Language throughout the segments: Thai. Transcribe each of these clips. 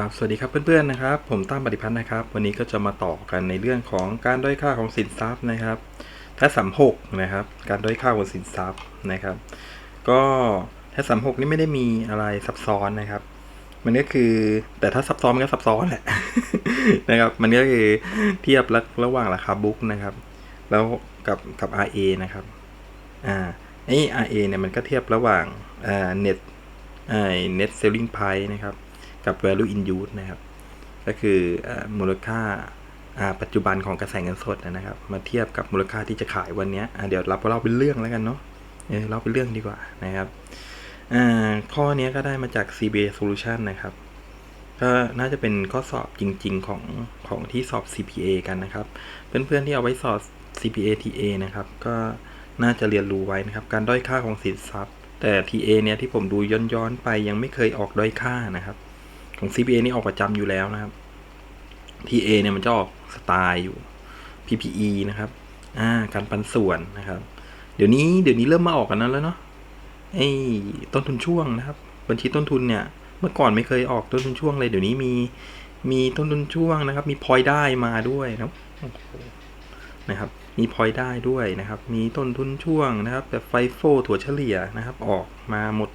ครับสวัสดีครับเพื่อนๆนะครับผมตั้มปฏิพัฒน์นะครับ วันนี้ก็จะมาต่อกันในเรื่องของการด้อยค่าของสินทรัพย์นะครับถ้าสามหกนะครับการด้อยค่าของสินทรัพย์นะครับ ก็ถ้าสามหกนี่ไม่ได้มีอะไรซับซ้อนนะครับ มันก็คือแต่ถ้าซับซ้อนมันก็ซับซ้อนแหละนะครับ มันก็คือเทียบระระหว่างราคาบุ๊กนะครับ แล้วกับกับ RA นะครับอ่าไอ้ RA เนี่ยมันก็เทียบระหว่างอ่า net ไอ้ net selling price นะครับ กับ value in use นะครับ ก็คือมูลค่าปัจจุบันของกระแสเงินสดนะครับ มาเทียบกับมูลค่าที่จะขายวันนี้เดี๋ยวเราเล่าเป็นเรื่องแล้วกันเนาะเออเล่าเป็นเรื่องดีกว่านะครับข้อนี้ก็ได้มาจาก CBA Solution นะครับ ก็น่าจะเป็นข้อสอบจริง ๆ ของของที่สอบ CPA กันนะครับ เพื่อนๆที่เอาไว้สอบ CPA TA นะครับ ก็น่าจะเรียนรู้ไว้นะครับ การด้อยค่าของสินทรัพย์ แต่ TA เนี่ยที่ผมดูย้อนๆไปยังไม่เคยออกด้อยค่านะครับ ของ CPA นี่ออกประจำอยู่แล้วนะครับ TA เนี่ยมันจะออกสไตล์อยู่ PPE นะครับ อ่า การปันส่วนนะครับ เดี๋ยวนี้เดี๋ยวนี้เริ่มมาออกกันนั้นแล้วเนาะไอ้ต้นทุนช่วงนะครับ บัญชีต้นทุนเนี่ย เมื่อก่อนไม่เคยออกต้นทุนช่วงเลย เดี๋ยวนี้มีมีต้นทุนช่วงนะครับ มีพอยได้มาด้วยนะครับนะครับ มีพอยได้ด้วยนะครับ มีต้นทุนช่วงนะครับ แบบไฟโฟถั่วเฉลี่ยนะครับ ออกมาหมด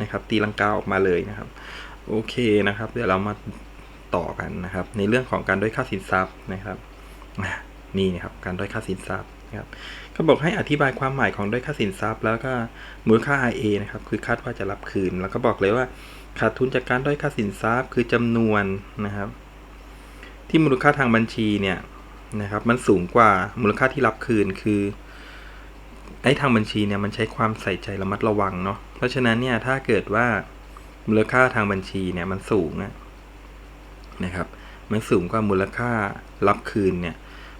นะครับ ตีลังกาออกมาเลยนะครับ โอเคนะครับ เดี๋ยวเรามาต่อกันนะครับ ในเรื่องของการด้อยค่าสินทรัพย์นะครับนี่นะครับการด้อยค่าสินทรัพย์นะครับก็บอกให้อธิบายความหมายของด้อยค่าสินทรัพย์ แล้วก็มูลค่า RA นะครับคือคาดว่าจะรับคืน แล้วก็บอกเลยว่าขาดทุนจากการด้อยค่าสินทรัพย์ คือจำนวนนะครับ ที่มูลค่าทางบัญชีเนี่ยนะครับ มันสูงกว่ามูลค่าที่รับคืนคือไอ้ทางบัญชีเนี่ยมันใช้ความใส่ใจระมัดระวังเนาะเพราะฉะนั้นเนี่ยถ้าเกิดว่า มูลค่าทางบัญชีเนี่ยมันสูงนะครับ มันสูงกว่ามูลค่ารับคืนเนี่ย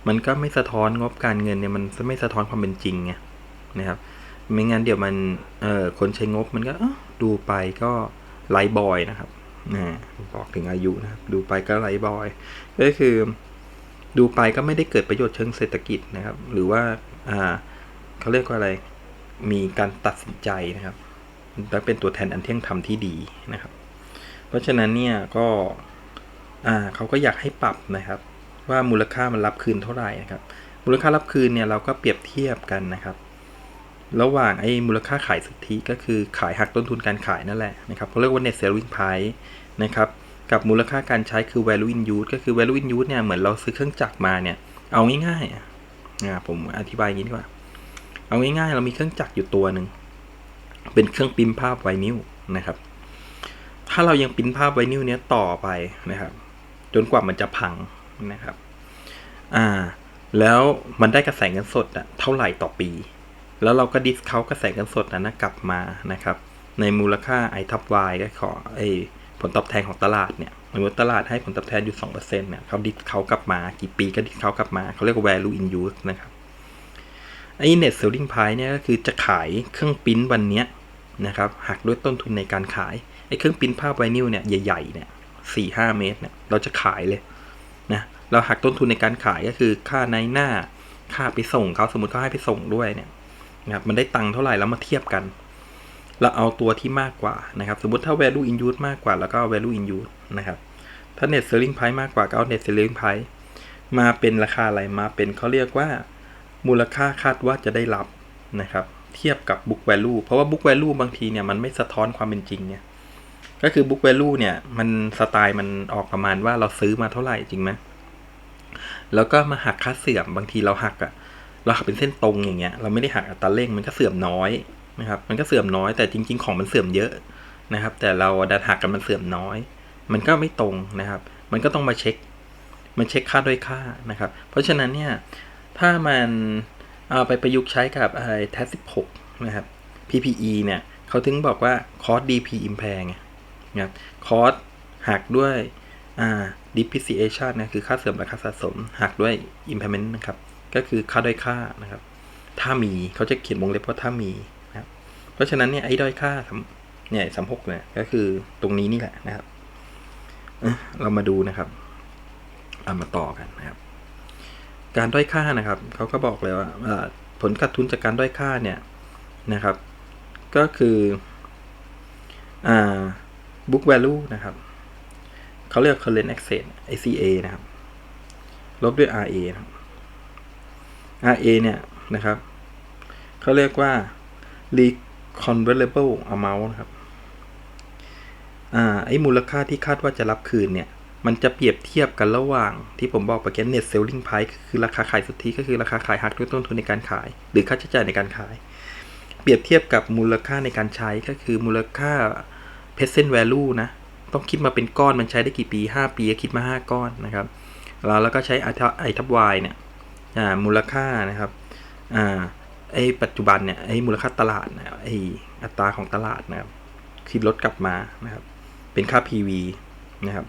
มันก็ไม่สะท้อนงบการเงินเนี่ยมันไม่สะท้อนความเป็นจริงไงนะครับ ไม่งั้นเดี๋ยวมันเอ่อคนใช้งบมันก็ดูไปก็ไลบอยนะครับนะบอกถึงอายุนะครับ ดูไปก็ไลบอย ก็คือ ดูไปก็ไม่ได้เกิดประโยชน์เชิงเศรษฐกิจนะครับ หรือว่า อ่าเขาเรียกว่าอะไร มีการตัดสินใจนะครับ และเป็นตัวแทนอันเที่ยงธรรมที่ดีนะครับ เพราะฉะนั้นเนี่ยก็อ่าเขาก็อยากให้ปรับนะครับ ว่ามูลค่ามันรับคืนเท่าไหร่นะครับ มูลค่ารับคืนเนี่ยเราก็เปรียบเทียบกันนะครับ ระหว่างไอ้มูลค่าขายสุทธิก็คือขายหักต้นทุนการขายนั่นแหละนะครับเขาเรียกว่า net selling price นะครับกับมูลค่าการใช้คือ value in use ก็คือ value in use เนี่ยเหมือนเราซื้อเครื่องจักรมาเนี่ยเอาง่ายๆอะผมอธิบายอย่างนี้ดีกว่า เอาง่ายๆ เรามีเครื่องจักรอยู่ตัวหนึ่ง เป็นเครื่องพิมพ์ภาพไวนิลนะครับ ถ้าเรายังพิมพ์ภาพไวนิลเนี้ยต่อไปนะครับ จนกว่ามันจะพังนะครับ อ่า แล้วมันได้กระแสเงินสดอะเท่าไหร่ต่อปี แล้วเราก็ดิสเขากระแสเงินสดนั้นนะกลับมานะครับ ในมูลค่า i ทับ y ก็ขอไอผลตอบแทนของตลาดเนี่ยสมมติตลาดให้ผลตอบแทนอยู่2%เนี่ยเขาดิสเขากลับมา กี่ปีก็ดิสเขากลับมา เขาเรียกว่า value in use นะครับ ไอ้ net selling price เนี่ยก็คือจะขายเครื่องปิ้นวันเนี้ยนะครับหักด้วยต้นทุนในการขายไอ้เครื่องปิ้นภาพไวนิลเนี่ยใหญ่ๆเนี่ยสี่ห้าเมตรเนี่ยเราจะขายเลยนะเราหักต้นทุนในการขายก็คือค่าในหน้าค่าไปส่งเขาสมมติเขาให้ไปส่งด้วยเนี่ยนะครับมันได้ตังค์เท่าไหร่แล้วมาเทียบกัน เราเอาตัวที่มากกว่านะครับสมมติถ้า value in use มากกว่าแล้วก็ value in use นะครับถ้า net selling price มากกว่าก็เอา net selling price มาเป็นราคาอะไรมาเป็นเขาเรียกว่า มูลค่าคาดว่าจะได้รับนะครับ เทียบกับ book value เพราะว่า book value บางทีเนี่ยมันไม่สะท้อนความเป็นจริงเนี่ยก็คือ book value เนี่ยมันสไตล์มันออกประมาณว่าเราซื้อมาเท่าไหร่จริงไหมแล้วก็มาหักค่าเสื่อมบางทีเราหักอะเราหักเป็นเส้นตรงอย่างเงี้ยเราไม่ได้หักอัตราเร่งมันก็เสื่อมน้อยนะครับ มันก็เสื่อมน้อยแต่จริง ๆ ของมันเสื่อมเยอะนะครับ แต่เราดันหักกันมันเสื่อมน้อย มันก็ไม่ตรงนะครับ มันก็ต้องมาเช็คมาเช็คค่าด้วยค่านะครับ เพราะฉะนั้นเนี่ย ถ้ามันเอาไปประยุกต์ใช้กับไอ้แทส16นะครับ PPE เนี่ยเขาถึงบอกว่าคอส DP impair ไงนะครับคอสหักด้วยอ่า depreciation นะคือค่าเสื่อมราคาสะสม หักด้วย impairment นะครับ ก็คือค่าด้อยค่านะครับ ถ้ามีเขาจะเขียนวงเล็บว่าถ้ามีนะครับ เพราะฉะนั้นเนี่ยไอ้ด้อยค่าสำเนี่ยสามหกเนี่ยก็คือตรงนี้นี่แหละนะครับ เรามาดูนะครับ เอามาต่อกันนะครับ การด้อยค่านะครับเขาก็บอกเลยว่าผลขาดทุนจากการด้อยค่าเนี่ยนะครับ ก็คืออ่า book value นะครับเขาเรียก current access ICA นะครับ ลบด้วย RA นะครับ RA เนี่ยนะครับเขาเรียกว่า recoverable amount นะครับ อ่า ไอ้มูลค่าที่คาดว่าจะรับคืนเนี่ย มันจะเปรียบเทียบกันระหว่างที่ผมบอกไปแก net selling price คือราคาขายสุทธิก็คือราคาขายหักด้วยต้นทุนในการขาย หรือค่าใช้จ่ายในการขาย เปรียบเทียบกับมูลค่าในการใช้ก็คือมูลค่า present value นะ ต้องคิดมาเป็นก้อนมันใช้ได้กี่ปี 5 ปีก็คิดมา 5 ก้อนนะครับแล้วแล้วก็ใช้ i ทับ i ทับ y เนี่ยอ่ามูลค่านะครับอ่าไอปัจจุบันเนี่ยไอมูลค่าตลาดนะไออัตราของตลาดนะครับคิดลดกลับมานะครับ เป็นค่า PV นะครับ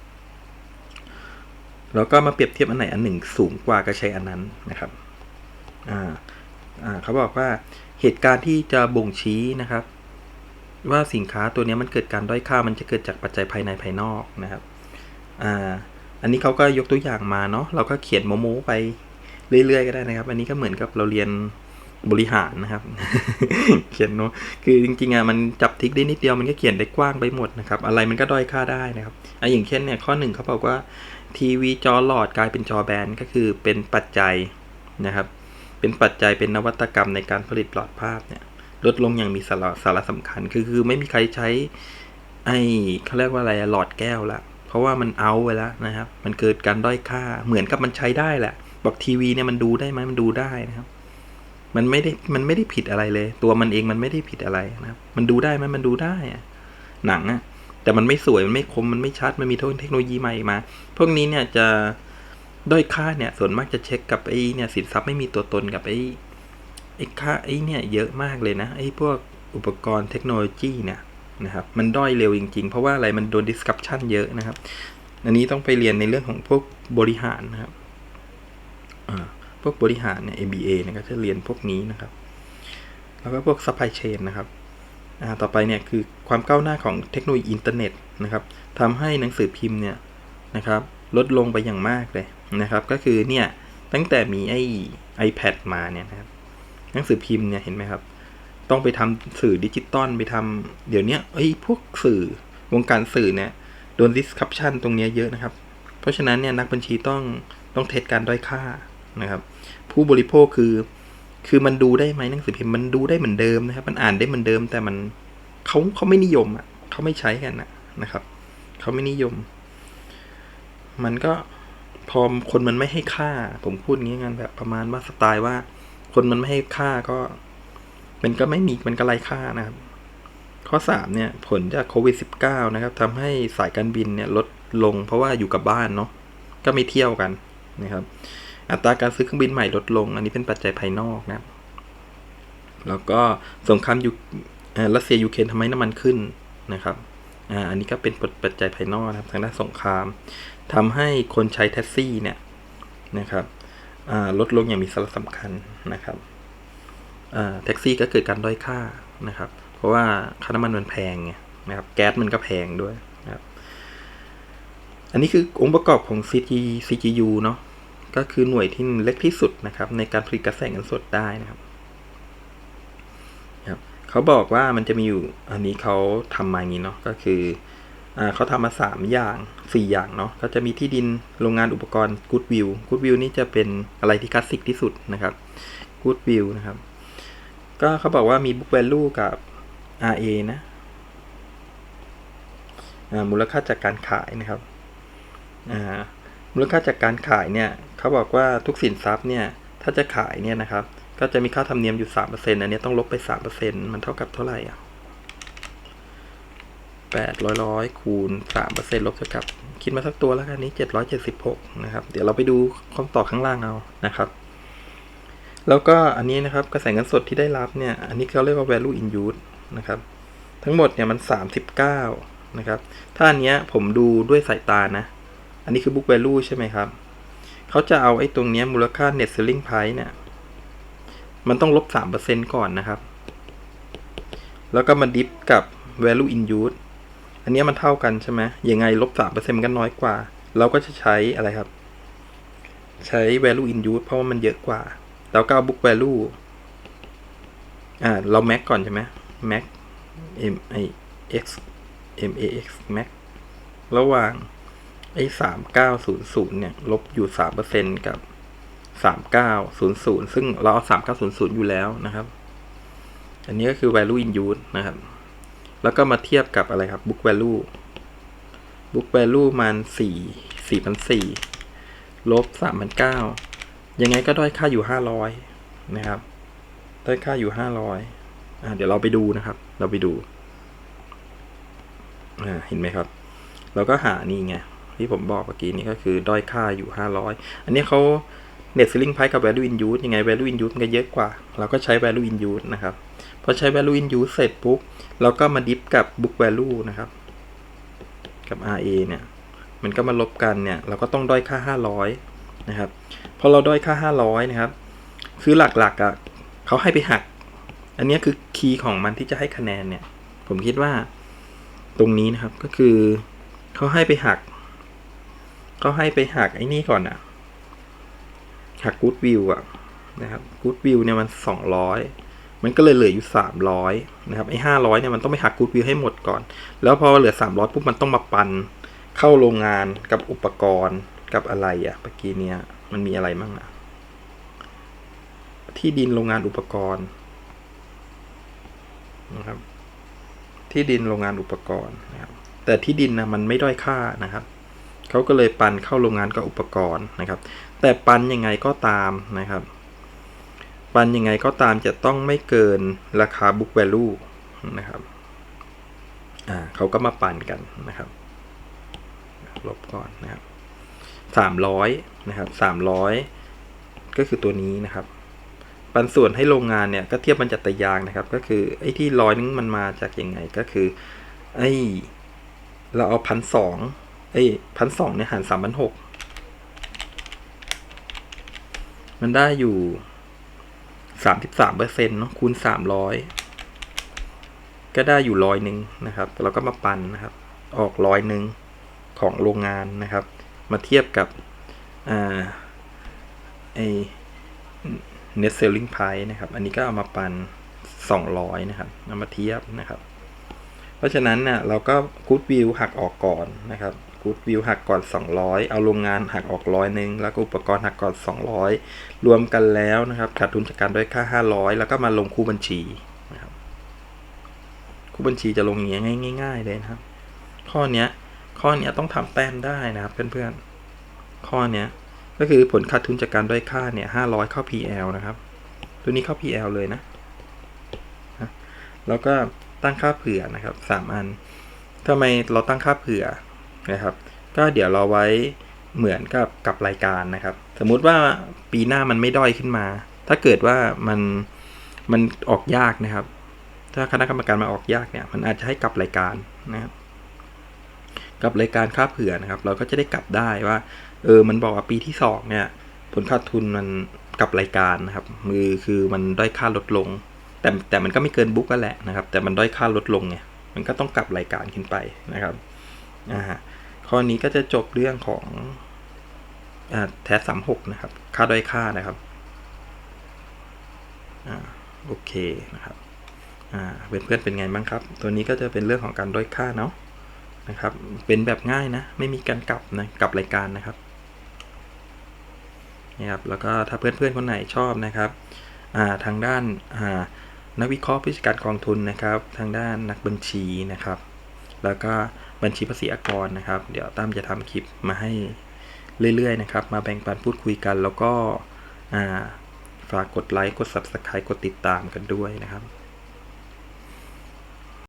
แล้วก็มาเปรียบเทียบอันไหนอันหนึ่งสูงกว่าก็ใช้อันนั้นนะครับอ่าอ่าเขาบอกว่าเหตุการณ์ที่จะบ่งชี้นะครับ ว่าสินค้าตัวนี้มันเกิดการด้อยค่ามันจะเกิดจากปัจจัยภายในภายนอกนะครับอ่าอันนี้เขาก็ยกตัวอย่างมาเนาะเราก็เขียนโมโมไปเรื่อยๆก็ได้นะครับ อันนี้ก็เหมือนกับเราเรียน บริหารนะครับ เขียนเนาะคือจริงๆอะมันจับทิกได้นิดเดียวมันก็เขียนได้กว้างไปหมดนะครับ อะไรมันก็ด้อยค่าได้นะครับอะอย่างเช่นเนี่ยข้อหนึ่งเขาบอกว่าทีวีจอหลอดกลายเป็นจอแบนก็คือเป็นปัจจัยนะครับ เป็นปัจจัยเป็นนวัตกรรมในการผลิตหลอดภาพเนี่ย ลดลงอย่างมีสาระสาระสำคัญ คือคือไม่มีใครใช้ ไอ้เขาเรียกว่าอะไรหลอดแก้วละเพราะว่ามันเอาไปแล้วนะครับ มันเกิดการด้อยค่าเหมือนกับมันใช้ได้แหละ บอกทีวีเนี่ยมันดูได้ไหมมันดูได้นะครับ มันไม่ได้มันไม่ได้ผิดอะไรเลย ตัวมันเองมันไม่ได้ผิดอะไรนะครับมันดูได้ไหมมันดูได้อะหนังอะแต่มันไม่สวยมันไม่คมมันไม่ชัดมันมีเทคโนโลยีใหม่มา พวกนี้เนี่ยจะด้อยค่าเนี่ย ส่วนมากจะเช็คกับไอ้เนี่ยสินทรัพย์ไม่มีตัวตนกับไอ้ไอ้ค่าไอ้เนี่ยเยอะมากเลยนะไอ้พวกอุปกรณ์เทคโนโลยีเนี่ยนะครับมันด้อยเร็วจริงๆ เพราะว่าอะไรมันโดน disruption เยอะนะครับ อันนี้ต้องไปเรียนในเรื่องของพวกบริหารนะครับอ่า วกบริหารเนี่ย ABA เนี่ยก็จะเรียนพวกนี้นะครับ แล้วก็พวก supply chain นะครับต่อไปเนี่ยคือความก้าวหน้าของเทคโนโลยีอินเทอร์เน็ตนะครับทำให้หนังสือพิมพ์เนี่ยนะครับลดลงไปอย่างมากเลยนะครับ ก็คือเนี่ยตั้งแต่มีไอ้ iPad มาเนี่ยนะครับหนังสือพิมพ์เนี่ยเห็นไหมครับ ต้องไปทำสื่อดิจิตอลไปทำเดี๋ยวนี้ยเอ้ยพวกสื่อวงการสื่อเนี่ยโดน disruption ตรงนี้เยอะนะครับ เพราะฉะนั้นเนี่ยนักบัญชีต้องต้องเทสการด้อยค่า นะครับ ผู้บริโภคคือ คือมันดูได้ไหมหนังสือพิมพ์มันดูได้เหมือนเดิมนะครับ มันอ่านได้เหมือนเดิม แต่มันเขาเขาไม่นิยมอะเขาไม่ใช้กันนะนะครับเขาไม่นิยม มันก็พอคนมันไม่ให้ค่า ผมพูดงี้งานแบบประมาณว่าสไตล์ว่า คนมันไม่ให้ค่าก็ มันก็ไม่มีมันก็ไร้ค่านะครับ ข้อสามเนี่ย ผลจากโควิด -19 นะครับทำให้สายการบินเนี่ยลดลงเพราะว่าอยู่กับบ้านเนาะก็ไม่เที่ยวกันนะครับ อัตราการซื้อเครื่องบินใหม่ลดลง อันนี้เป็นปัจจัยภายนอกนะครับแล้วก็สงครามยูรัสเซียยูเครนทำให้น้ำมันขึ้นนะครับอ่าอันนี้ก็เป็นปัจจัยภายนอกนะครับทางด้านสงครามทำให้คนใช้แท็กซี่เนี่ยนะครับอ่าลดลงอย่างมีสาระสำคัญนะครับอ่าแท็กซี่ก็เกิดการด้อยค่านะครับ เพราะว่าค่าน้ำมันมันแพงไงนะครับแก๊สมันก็แพงด้วยนะครับอันนี้คือองค์ประกอบของ CG CGU เนาะ ก็คือหน่วยที่เล็กที่สุดนะครับ ในการผลิตกระแสเงินสดได้นะครับเขาบอกว่ามันจะมีอยู่อันนี้เขาทำมาอย่างนี้เนาะก็คืออเขาทำมาสามอย่างสี่อย่างเนาะก็จะมีที่ดินโรงงานอุปกรณ์ Goodwill Goodwill นี่จะเป็นอะไรที่คลาสสิกที่สุดนะครับ Goodwill นะครับ ก็เขาบอกว่ามี book value กับ RA นะอ่ามูลค่าจากการขายนะครับอ่า มูลค่าจากการขายเนี่ยเขาบอกว่าทุกสินทรัพย์เนี่ยถ้าจะขายเนี่ยนะครับ ก็จะมีค่าธรรมเนียมอยู่สามเปอร์เซ็นอันนี้ต้องลบไปสามเปอร์เซ็นมันเท่ากับเท่าไหร่อะแปดร้อยร้อยคูณสามเปอร์เซ็นต์ลบเท่ากับ คิดมาสักตัวแล้วกันนี้เจ็ดร้อยเจ็ดสิบหกนะครับ เดี๋ยวเราไปดูคำตอบข้างล่างเอานะครับ แล้วก็อันนี้นะครับกระแสเงินสดที่ได้รับเนี่ย อันนี้เขาเรียกว่า value in use นะครับ ทั้งหมดเนี่ยมันสามสิบเก้านะครับ ถ้าอันเนี้ยผมดูด้วยสายตานะ อันนี้คือ book value ใช่ไหมครับ เขาจะเอาไอ้ตรงนี้มูลค่า net selling price เนี่ย มันต้องลบสามเปอร์เซ็นก่อนนะครับ แล้วก็มาดิฟกับ value in use อันนี้มันเท่ากันใช่ไหมยังไงลบสามเปอร์เซ็นมันก็น้อยกว่า เราก็จะใช้อะไรครับ ใช้ value in use เพราะว่ามันเยอะกว่า แล้วก็เอา book value อ่า เรา max ก่อนใช่ไหม max m i x m a x max ระหว่าง ไอ้สามเก้าศูนย์ศูนย์เนี่ย ลบอยู่สามเปอร์เซ็นกับสามเก้าศูนย์ศูนย์ซึ่งเราเอาสามเก้าศูนย์ศูนย์อยู่แล้วนะครับ อันนี้ก็คือ value in use นะครับ แล้วก็มาเทียบกับอะไรครับ book value book value มันสี่สี่พันสี่ลบสามพันเก้ายังไงก็ด้อยค่าอยู่ห้าร้อยนะครับด้อยค่าอยู่ห้าร้อยอ่าเดี๋ยวเราไปดูนะครับ เราไปดูอ่าเห็นไหมครับ เราก็หานี่ไง ที่ผมบอกเมื่อกี้นี้ก็คือด้อยค่าอยู่ 500 อันนี้เขา net selling price กับ value in use ยังไง value in use มันก็เยอะกว่า เราก็ใช้ value in use นะครับ พอใช้ value in use เสร็จปุ๊บ เราก็มาดิฟกับ book value นะครับ กับ RA เนี่ย มันก็มาลบกันเนี่ย เราก็ต้องด้อยค่า 500 นะครับ พอเราด้อยค่า 500 นะครับ คือหลักๆอะเขาให้ไปหัก อันนี้คือคีย์ของมันที่จะให้คะแนนเนี่ย ผมคิดว่าตรงนี้นะครับ ก็คือเขาให้ไปหัก ก็ให้ไปหักไอ้นี่ก่อนอะหักกู๊ดวิวอะนะครับกู๊ดวิวเนี่ยมันสองร้อยมันก็เลยเหลืออยู่สามร้อยนะครับไอ้ห้าร้อยเนี่ยมันต้องไปหักกู๊ดวิวให้หมดก่อน แล้วพอเหลือสามร้อยปุ๊บมันต้องมาปันเข้าโรงงานกับอุปกรณ์กับอะไรอะเมื่อกี้เนี้ยมันมีอะไรมั่งอะที่ดินโรงงานอุปกรณ์นะครับที่ดินโรงงานอุปกรณ์นะครับแต่ที่ดินนะมันไม่ด้อยค่านะครับ เขาก็เลยปันเข้าโรงงานกับอุปกรณ์นะครับ แต่ปันยังไงก็ตามนะครับ ปันยังไงก็ตามจะต้องไม่เกินราคา book value นะครับอ่าเขาก็มาปันกันนะครับลบก่อนนะครับสามร้อยนะครับสามร้อยก็คือตัวนี้นะครับ ปันส่วนให้โรงงานเนี่ยก็เทียบมันจัตยางนะครับ ก็คือไอ้ที่ร้อยนึงมันมาจากยังไงก็คือไอ้เราเอาพันสอง ไอ้พันสองเนี่ยหารสามพันหกมันได้อยู่สามสิบสามเปอร์เซ็นต์เนาะคูณสามร้อยก็ได้อยู่ร้อยหนึ่งนะครับเราก็มาปันนะครับ ออกร้อยหนึ่งของโรงงานนะครับ มาเทียบกับอ่าไอ้ net selling price นะครับ อันนี้ก็เอามาปัน200 นะครับเอามาเทียบนะครับ เพราะฉะนั้นน่ะเราก็ good view หักออกก่อนนะครับ good view หักก่อน 200 เอาโรงงานหักออกร้อยหนึ่งแล้วก็อุปกรณ์หักก่อน 200 รวมกันแล้วนะครับขาดทุนจากการด้วยค่า 500 แล้วก็มาลงคู่บัญชีนะครับคู่บัญชีจะลงอย่างเงี้ยง่ายๆเลยนะครับ ข้อเนี้ยข้อเนี้ยต้องทำแต้มได้นะครับเพื่อนๆข้อเนี้ยก็คือผลขาดทุนจากการด้อยค่าเนี่ยห้าร้อยเข้า PL นะครับ ตัวนี้เข้า PL เลยนะ แล้วก็ ตั้งค่าเผื่อนะครับสามอันทำไมเราตั้งค่าเผื่อนะครับ ก็เดี๋ยวเราไว้เหมือนกับกับรายการนะครับ สมมุติว่าปีหน้ามันไม่ด้อยขึ้นมา ถ้าเกิดว่ามันมันออกยากนะครับ ถ้าคณะกรรมการมาออกยากเนี่ย มันอาจจะให้กลับรายการนะครับกับรายการค่าเผื่อนะครับ เราก็จะได้กลับได้ว่า เออ มันบอกว่าปีที่สองเนี่ย ผลขาดทุนมันกับรายการนะครับ มือคือมันด้อยค่าลดลง แต่แต่มันก็ไม่เกินบุ๊กก็แหละนะครับ แต่มันด้อยค่าลดลงไงมันก็ต้องกลับรายการขึ้นไปนะครับอ่าข้อนี้ก็จะจบเรื่องของอ่าแทสสามหกนะครับ ค่าด้อยค่านะครับอ่าโอเคนะครับอ่าเพื่อนๆเป็นไงบ้างครับ ตัวนี้ก็จะเป็นเรื่องของการด้อยค่าเนาะนะครับ เป็นแบบง่ายนะ ไม่มีการกลับนะกลับรายการนะครับนะครับแล้วก็ถ้าเพื่อนๆคนไหนชอบนะครับอ่ ทางด้านานักวิเคราะห์ผู้จัดการกองทุนนะครับ ทางด้านนักบัญชีนะครับ แล้วก็บัญชีภาษีอากรนะครับ เดี๋ยวตั้มจะทำคลิปมาให้เรื่อยๆนะครับ มาแบ่งปันพูดคุยกัน แล้วก็าฝากกดไลค์ กด Subscribe กดติดตามกันด้วยนะครับ